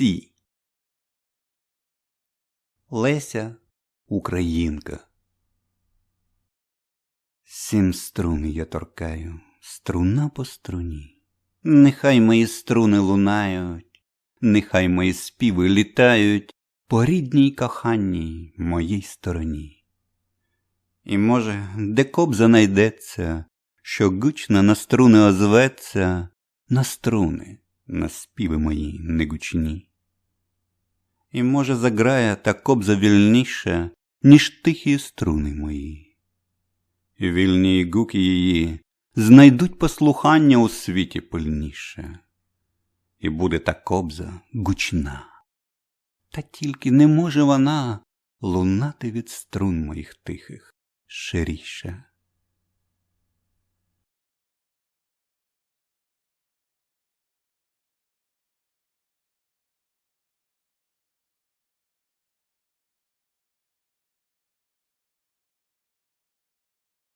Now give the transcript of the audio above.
всі. Леся Українка. Сім струн я торкаю, струна по струні. Нехай мої струни лунають, нехай мої співи літають по рідній коханній моїй стороні. І, може, де кобза найдеться, що гучно на струни озветься, на струни, на співи мої негучні. І, може, заграє та кобза вільніше, ніж тихі струни мої. Вільні гуки її знайдуть послухання у світі пильніше, і буде та кобза гучна. Та тільки не може вона лунати від струн моїх тихих ширіше.